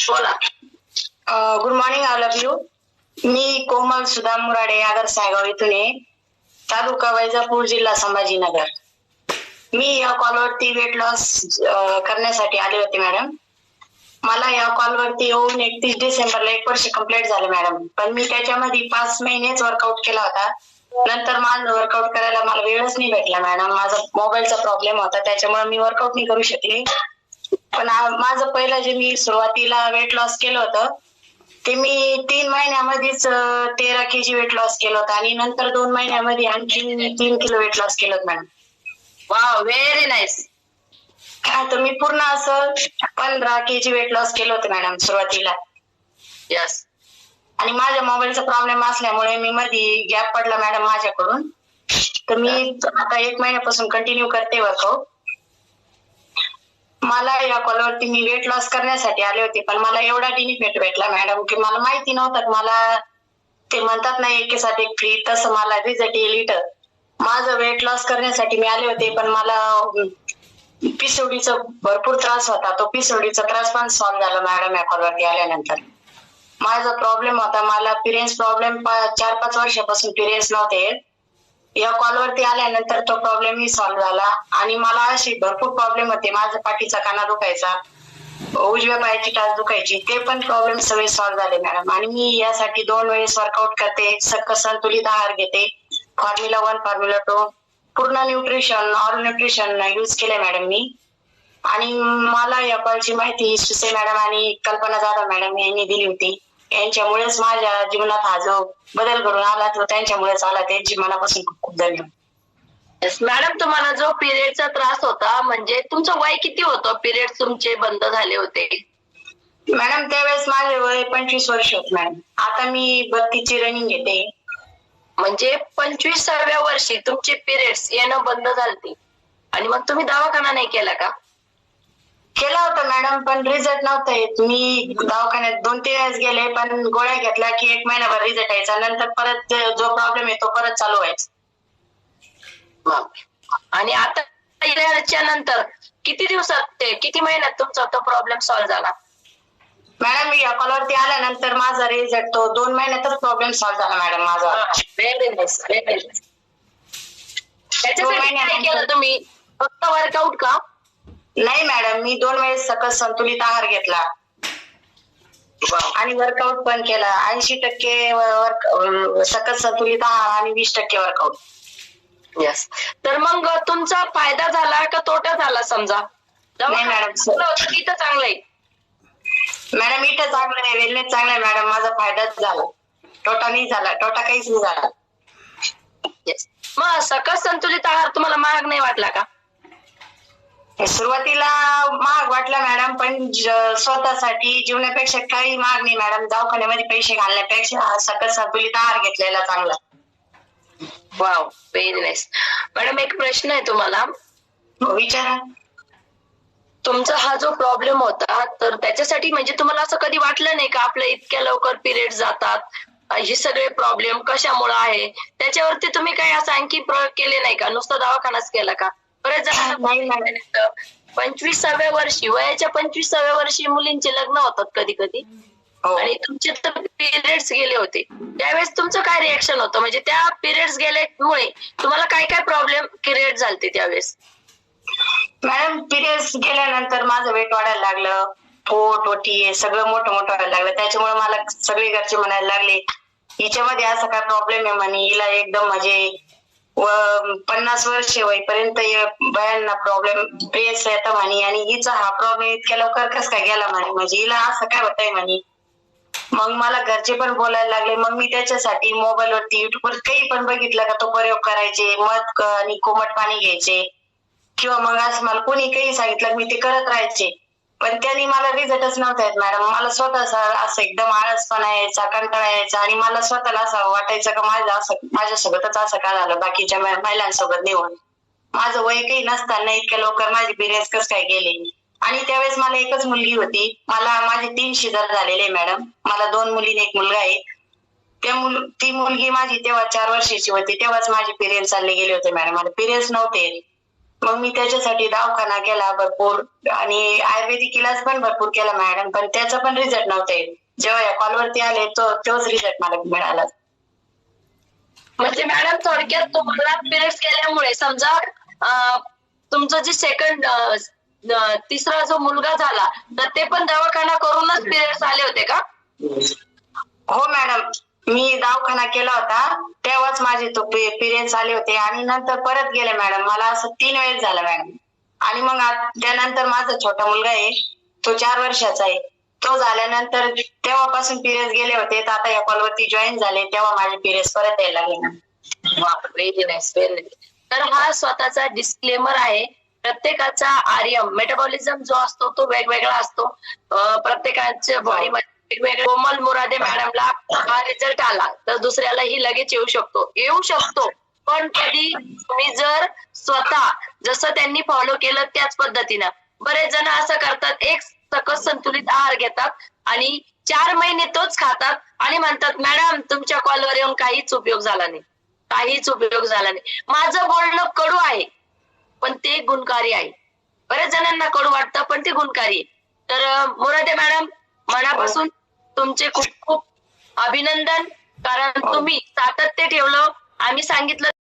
बोला. Good morning all of you मी कोमल सुदाम मुराडे आगर सायगाव इथून आहे. तालुका वैजापूर जिल्हा संभाजीनगर. मी या कॉलवरती वेट लॉस करण्यासाठी आले होते मॅडम मला या कॉलवरती येऊन एकतीस डिसेंबरला एक वर्ष कंप्लीट झालं मॅडम पण मी त्याच्यामध्ये पाच महिनेच वर्कआउट केला होता. नंतर माझं वर्कआउट करायला मला वेळच नाही भेटला मॅडम माझा मोबाईलचा प्रॉब्लेम होता त्याच्यामुळे मी वर्कआउट नाही करू शकले. पण माझं पहिलं जे मी सुरुवातीला वेट लॉस केलं होतं ते मी तीन महिन्यामध्येच तेरा के जी वेट लॉस केलं होतं आणि नंतर दोन महिन्यामध्ये आणखी तीन किलो वेट लॉस केलं होतं मॅडम. वाव व्हेरी नाईस तर मी पूर्ण असं पंधरा के जी वेट लॉस केलं होतं मॅडम सुरुवातीला. यस आणि माझ्या मोबाईलचा प्रॉब्लेम असल्यामुळे मी मध्ये गॅप पडला मॅडम माझ्याकडून. तर मी आता एक महिन्यापासून कंटिन्यू करते वर्कआउट मला या कॉलवरती मी वेट लॉस करण्यासाठी आले होते पण मला एवढा बेनिफिट भेटला मॅडम की मला माहिती नव्हतं. मला ते म्हणतात ना एकेसाठी एक फ्री तसं मला रिझल्ट येईल इथं. माझं वेट लॉस करण्यासाठी मी आले होते पण मला पिसोडीचा भरपूर त्रास होता. तो पिसोडीचा त्रास पण सॉल्व्ह झाला मॅडम या कॉलवरती आल्यानंतर. माझा प्रॉब्लेम होता. मला पिरियन्स प्रॉब्लेम चार पाच वर्षापासून पिरियन्स नव्हते. या कॉलवरती आल्यानंतर तो प्रॉब्लेम ही सॉल्व्ह झाला. आणि मला अशी भरपूर प्रॉब्लेम होते. माझा पाठीचा काना दुखायचा. उजव्या पायाची टाच दुखायची. ते पण प्रॉब्लेम सगळे सॉल्व्ह झाले मॅडम आणि मी यासाठी दोन वेळेस वर्कआउट करते. सक्क संतुलित आहार घेते. फॉर्म्युला वन फॉर्म्युला टू पूर्ण न्यूट्रिशन ऑल न्यूट्रिशन यूज केले मॅडम मी. आणि मला या कॉलची माहिती सुसे मॅडम आणि कल्पना जाधव मॅडम यांनी दिली होती. यांच्यामुळेच माझ्या जीवनात हा जो बदल घडून आला तो त्यांच्यामुळेच आला. त्यांची मनापासून खूप खूप धन्यवाद. येस मॅडम तुम्हाला जो पिरियडचा त्रास होता म्हणजे तुमचं वय किती होतं? पिरियड तुमचे बंद झाले होते. मॅडम त्यावेळेस माझे वय पंचवीस वर्ष होत मॅडम. आता मी बत्तीसची रनिंग घेते. म्हणजे पंचवीसाव्या वर्षी तुमचे पिरियड्स येणं बंद झालते. आणि मग तुम्ही दवाखाना नाही केला का? केला होता मॅडम पण रिझल्ट नव्हता येत. मी दवाखान्यात दोन तीन वेळेस गेले पण गोळ्या घेतल्या की एक महिनाभर रिझल्ट यायचा. नंतर परत जो प्रॉब्लेम आहे तो परत चालू व्हायचा. आणि आता याच्या नंतर किती दिवसात ते किती महिन्यात तुमचा तो प्रॉब्लेम सॉल्व्ह झाला? मॅडम मी या कॉलवरती आल्यानंतर माझा रिझल्ट तो दोन महिन्यातच प्रॉब्लेम सॉल्व्ह झाला मॅडम माझा. व्हेरी नाईस व्हेरी नाईस त्याच्यासाठी काय. केलं तुम्ही? फक्त वर्कआउट का? नाही मॅडम मी दोन वेळेस सकस संतुलित आहार घेतला. आणि वर्कआउट पण केला. ऐंशी टक्के वर्क सकस संतुलित आहार आणि वीस टक्के वर्कआउट येस तर मग तुमचा फायदा झाला का तोटा झाला समजा? नाही, मॅडम. इथं चांगलं आहे. मॅडम इथं चांगलं आहे. वेलनेस चांगला आहे मॅडम माझा फायदाच झाला. तोटा नाही झाला. तोटा काहीच नाही झाला. मग सकस संतुलित आहार तुम्हाला महाग नाही वाटला का? सुरुवातीला महाग वाटला मॅडम पण स्वतःसाठी जीवनापेक्षा काही महाग नाही मॅडम. दवाखान्यामध्ये पैसे घालण्यापेक्षा सकस संतुलित आहार घेतलेला चांगला. वाव व्हेरी नाईस मॅडम एक प्रश्न आहे तुम्हाला. हो, विचारा. तुमचा हा जो प्रॉब्लेम होता तर त्याच्यासाठी म्हणजे तुम्हाला असं कधी वाटलं नाही का आपल्या इतक्या लवकर पिरियड जातात हे सगळे प्रॉब्लेम कशामुळे आहे? त्याच्यावरती तुम्ही काही असं आणखी प्रयोग केले नाही का? नुसता दवाखानाच केला का? बरेच नाही, नाही. जण पंचवीसाव्या वर्षी वयाच्या पंचवीसाव्या वर्षी मुलींचे लग्न होतात कधी कधी हो. आणि तुमचे तर पिरियड्स गेले होते. त्यावेळेस तुमचं काय रिएक्शन होतं? म्हणजे त्या पिरियड्स गेल्यामुळे तुम्हाला काय काय प्रॉब्लेम क्रिएट झालते त्यावेळेस? मॅडम पिरियड्स गेल्यानंतर माझं वेट वाढायला लागलं. पोट ओटी सगळं मोठं मोठं व्हायला लागलं. त्याच्यामुळे मला सगळे घरचे म्हणायला लागले हिच्यामध्ये असा काय प्रॉब्लेम आहे म्हणे? हिला एकदम म्हणजे व पन्नास वर्ष होईपर्यंत बायांना प्रॉब्लेम प्रेस येतं म्हणे. आणि हिचा हा प्रॉब्लेम इतक्या लवकर कस काय गेला म्हणे? म्हणजे हिला असं काय होतंय म्हणे? मग मला घरचे पण बोलायला लागले. मग मी त्याच्यासाठी मोबाईलवरती युट्यूबवर काही पण बघितलं का तो प्रयोग करायचे मध आणि कोमट पाणी घ्यायचे. किंवा मग असं मला कोणी काही सांगितलं मी ते करत राहायचे. पण त्यांनी मला रिझल्टच नव्हता येत मॅडम. मला स्वतः असं एकदम आळसपणा यायचा कंटाळा यायचा आणि मला स्वतःला असं वाटायचं का माझं असं माझ्यासोबतच असं का झालं? बाकीच्या महिलांसोबत निवड माझं वय काही नसताना इतक्या लवकर माझी पिरियड्स कस काय गेले? आणि त्यावेळेस मला एकच मुलगी होती. मला माझे तीन शिजर झालेले मॅडम. मला दोन मुली एक मुलगा आहे. त्या मुल ती मुलगी माझी तेव्हा चार वर्षाची होती. तेव्हाच माझे पिरियड चालले गेले होते मॅडम. मला पिरियड्स नव्हते. मग मी त्याच्यासाठी दवाखाना केला भरपूर आणि आयुर्वेदिक इलाज पण भरपूर केला मॅडम पण त्याचा पण रिझल्ट नव्हता. येत जेव्हा या कॉलवरती आले तो तोच रिझल्ट मला मिळाला. म्हणजे मॅडम थोडक्यात तुम्हाला पिरियड्स केल्यामुळे समजा तुमचं जे सेकंड तिसरा जो मुलगा झाला तर ते पण दवाखाना करूनच पिरियड्स आले होते का? हो मॅडम मी दवाखाना केला होता तेव्हाच माझे तो पिरियड्स आले होते आणि नंतर परत गेले मॅडम. मला असं तीन वेळेस झालं मॅडम. आणि मग त्यानंतर माझा छोटा मुलगा आहे तो चार वर्षाचा आहे. तो झाल्यानंतर तेव्हापासून पिरियड्स गेले होते तर आता या कॉलवरती जॉईन झाले तेव्हा माझे पिरियड्स परत यायला लागले तर हा स्वतःचा डिस्क्लेमर आहे. प्रत्येकाचा आर्यम मेटाबॉलिझम जो असतो तो वेगवेगळा असतो. प्रत्येकाच्या बॉडीमध्ये कोमल मुरादे मॅडमला हा रिझल्ट आला. तर दुसऱ्यालाही लगेच येऊ शकतो. येऊ शकतो. पण कधी तुम्ही जर स्वतः जसं त्यांनी फॉलो केलं त्याच पद्धतीनं. बरेच जण असं करतात एक सकस संतुलित आहार घेतात आणि चार महिने तोच खातात आणि म्हणतात मॅडम तुमच्या कॉलवर येऊन काहीच उपयोग झाला नाही. काहीच उपयोग झाला नाही. माझं बोलणं कडू आहे पण ते गुणकारी आहे. बऱ्याच जणांना कडू वाटतं पण ते गुणकारी तर मुरादे मोरादे मॅडम मनापासून तुमचे खूप खूप अभिनंदन. कारण तुम्ही सातत्य ठेवलं. आम्ही सांगितलं